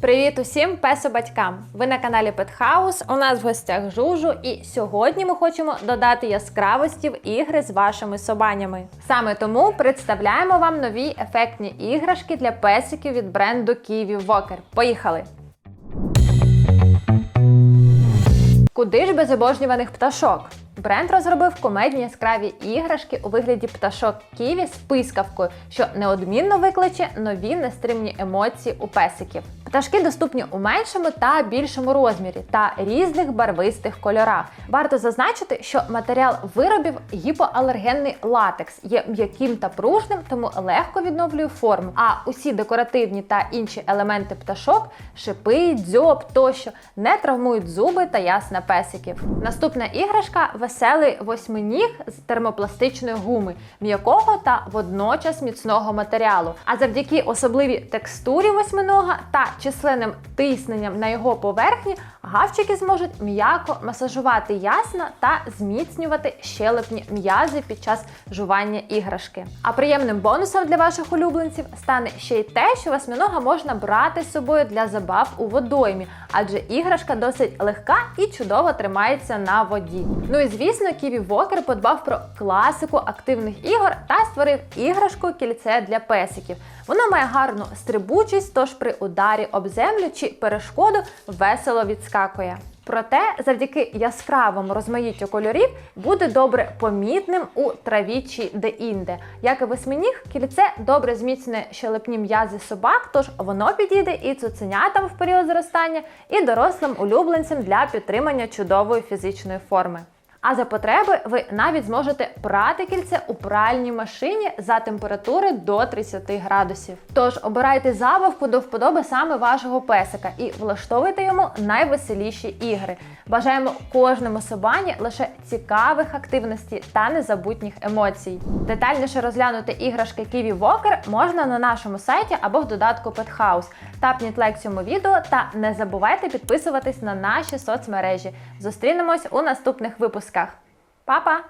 Привіт усім песо-батькам! Ви на каналі Петхаус. У нас в гостях Жужу, і сьогодні ми хочемо додати яскравості в ігри з вашими собанями. Саме тому представляємо вам нові ефектні іграшки для песиків від бренду Kiwi Walker. Поїхали! Куди ж без обожнюваних пташок? Бренд розробив комедні яскраві іграшки у вигляді пташок Ківі з пискавкою, що неодмінно викличе нові нестримні емоції у песиків. Пташки доступні у меншому та більшому розмірі та різних барвистих кольорах. Варто зазначити, що матеріал виробів гіпоалергенний латекс є м'яким та пружним, тому легко відновлює форму. А усі декоративні та інші елементи пташок, шипи, дзьоб тощо не травмують зуби та ясна песиків. Наступна іграшка веселий восьминіг з термопластичної гуми, м'якого та водночас міцного матеріалу. А завдяки особливій текстурі восьминога та численним тисненням на його поверхні гавчики зможуть м'яко масажувати ясна та зміцнювати щелепні м'язи під час жування іграшки. А приємним бонусом для ваших улюбленців стане ще й те, що восьминога можна брати з собою для забав у водоймі, адже іграшка досить легка і чудово тримається на воді. Ну і звісно, Ківі Вокер подбав про класику активних ігор та створив іграшку кільце для песиків. Воно має гарну стрибучість, тож при ударі об землю чи перешкоду весело відскакує. Проте, завдяки яскравому розмаїттю кольорів буде добре помітним у траві чи де-інде. Як і восьминіг, кільце добре зміцнює щелепні м'язи собак, тож воно підійде і цуценятам в період зростання, і дорослим улюбленцям для підтримання чудової фізичної форми. А за потреби ви навіть зможете прати кільце у пральній машині за температури до 30 градусів. Тож обирайте забавку до вподоби саме вашого песика і влаштовуйте йому найвеселіші ігри. Бажаємо кожному собані лише цікавих активностей та незабутніх емоцій. Детальніше розглянути іграшки Kiwi Walker можна на нашому сайті або в додатку Pet House. Тапніть лайк цьому відео та не забувайте підписуватись на наші соцмережі. Зустрінемось у наступних випусках. Па-па!